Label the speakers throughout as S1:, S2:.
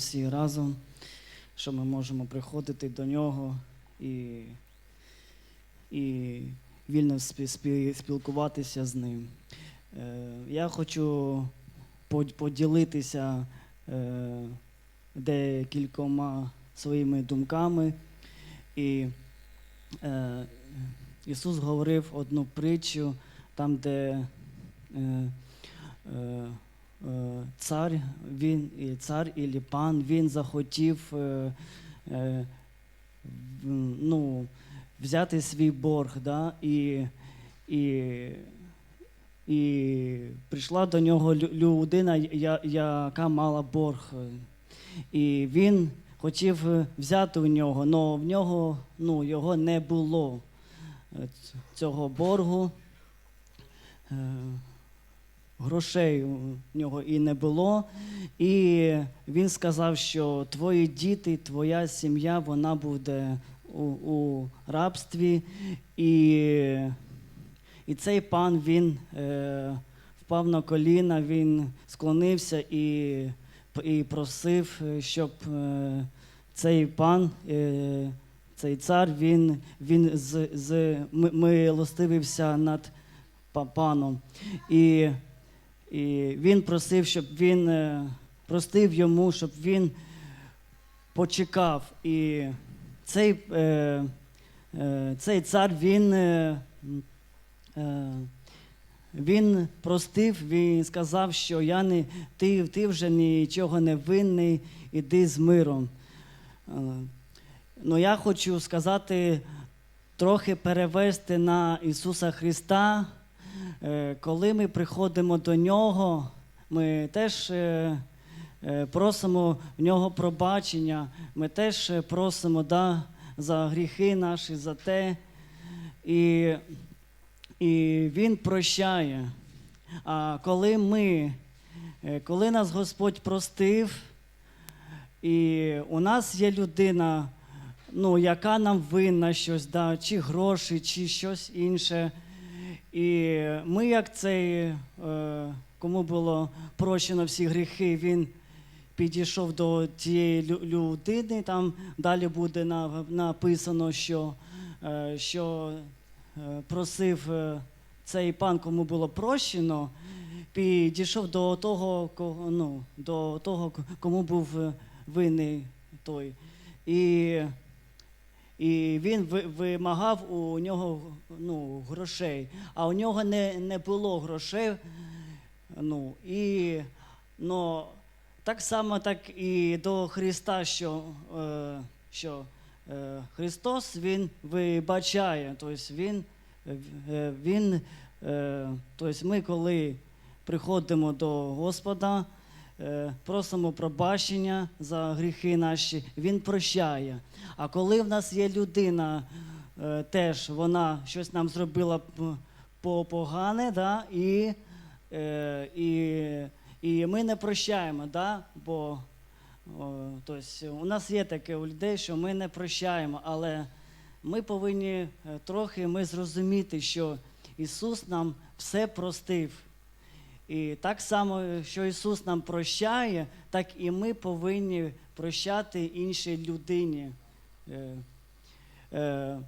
S1: всі разом, що ми можемо приходити до нього і, і вільно спі- спі- спілкуватися з ним. Е, Я хочу поділитися е, декількома своїми думками. І е, Ісус говорив одну притчу, там, де цар, він, і цар і пан, він захотів е, е, ну, взяти свій борг, да, і, і, і прийшла до нього людина, яка мала борг. І він хотів е, взяти у нього, але в нього ну, його не було е, цього боргу. Грошей у нього і не було. І він сказав, що твої діти, твоя сім'я, вона буде у, у рабстві. І, і цей пан він е, впав на коліна, він склонився і, і просив, щоб е, цей пан, е, цей цар, він, він з, з, милостивився над паном. І, і він просив, щоб він е, простив йому, щоб він почекав. І цей, е, е, цей цар він, він простив, він сказав, що я не, ти, ти вже нічого не винний, іди з миром. Ну, я хочу сказати, трохи перевести на Ісуса Христа. Е, Коли ми приходимо до Нього, ми теж е, е, просимо в нього пробачення, ми теж просимо да, за гріхи наші, за те. І, і Він прощає. А коли ми, коли нас Господь простив, і у нас є людина, ну, яка нам винна щось, да, чи гроші, чи щось інше. І ми, як цей, е, кому було прощено всі гріхи, він підійшов до тієї людини. Там далі буде написано, що, е, що е, просив цей пан, кому було прощено, підійшов до того, ну, до того, кому був винний той. І, і він вимагав у нього ну, грошей, а у нього не, не було грошей. Ну, і, ну, так само, так і до Христа, що, е, що е, Христос Він вибачає. Тобто він, е, він, е, тобто ми, коли приходимо до Господа, просимо пробачення за гріхи наші, Він прощає. А коли в нас є людина, е, теж вона щось нам зробила погане, да, і, е, і, і ми не прощаємо, да, бо тобто, у нас є таке у людей, що ми не прощаємо, але ми повинні е, трохи ми зрозуміти, що Ісус нам все простив. І так само, що Ісус нам прощає, так і ми повинні прощати іншій людині. Е, е,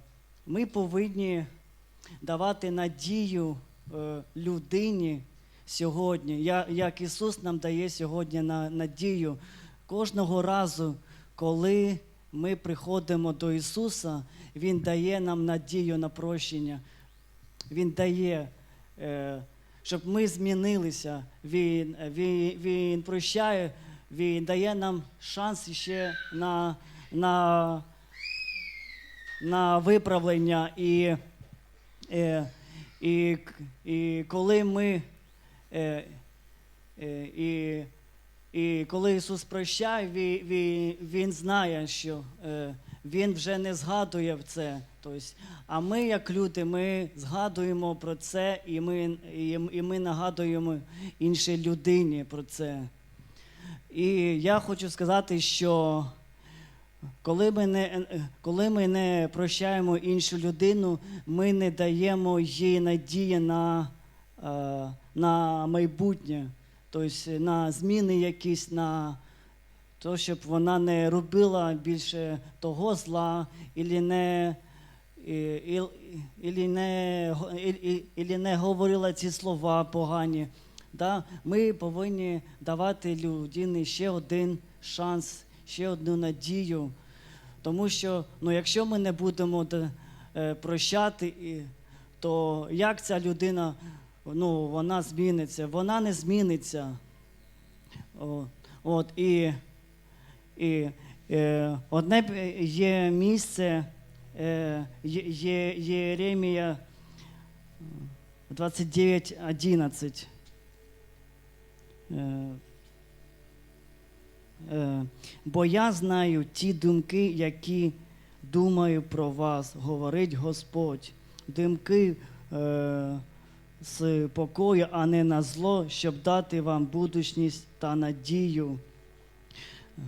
S1: Ми повинні давати надію е, людині сьогодні, як Ісус нам дає сьогодні на надію кожного разу, коли ми приходимо до Ісуса, Він дає нам надію на прощення. Він дає, щоб ми змінилися. Він, він, він прощає, Він дає нам шанс ще на, на, на виправлення. І, е, і, і коли ми. Е, е, і, і коли Ісус прощає, він, він, знає, що е, Він вже не згадує це. Тобто, а ми, як люди, ми згадуємо про це, і ми, і, ми нагадуємо іншій людині про це. І я хочу сказати, що коли ми не, коли ми не прощаємо іншу людину, ми не даємо їй надії на, е, на майбутнє, тобто на зміни якісь, на, то щоб вона не робила більше того зла, і не, і, ілі не, ілі не говорила ці слова погані. Да? Ми повинні давати людині ще один шанс, ще одну надію. Тому що ну, якщо ми не будемо е, прощати, то як ця людина ну, вона зміниться? Вона не зміниться. От, і, і е, одне є місце е, Є- Єремія 29.11. Е, е, Бо я знаю ті думки, які думаю про вас, говорить Господь. Думки е, з покою, а не на зло, щоб дати вам будучність та надію.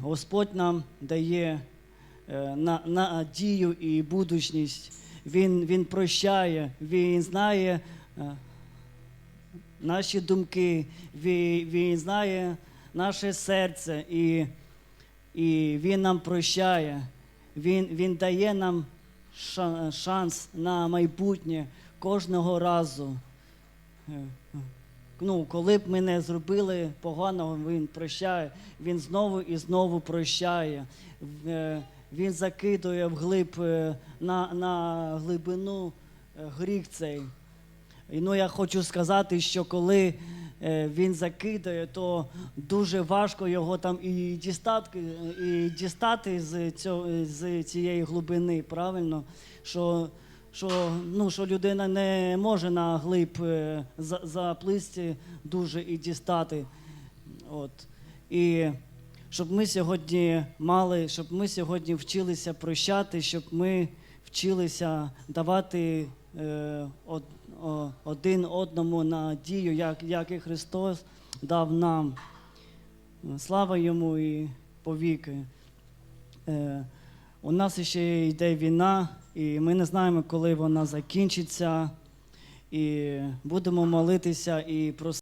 S1: Господь нам дає е, на, надію і будучність. Він, він прощає, Він знає е, наші думки, він, він знає наше серце, і, і Він нам прощає. Він, він дає нам шанс на майбутнє кожного разу. Ну, коли б ми не зробили поганого, він прощає, він знову і знову прощає. Е, Він закидує вглиб е, на, на глибину е, гріх цей. І ну, я хочу сказати, що коли він закидає, то дуже важко його там і дістати, і дістати з, цього, з цієї глибини, правильно? Що, що, ну, що людина не може на глиб е, за- заплисти дуже і дістати. От. І щоб ми сьогодні мали, щоб ми сьогодні вчилися прощати, щоб ми вчилися давати е, од, о- один одному надію, як, як і Христос дав нам. Слава йому і повіки. Е, у нас ще йде війна, і ми не знаємо, коли вона закінчиться. І будемо молитися і просити.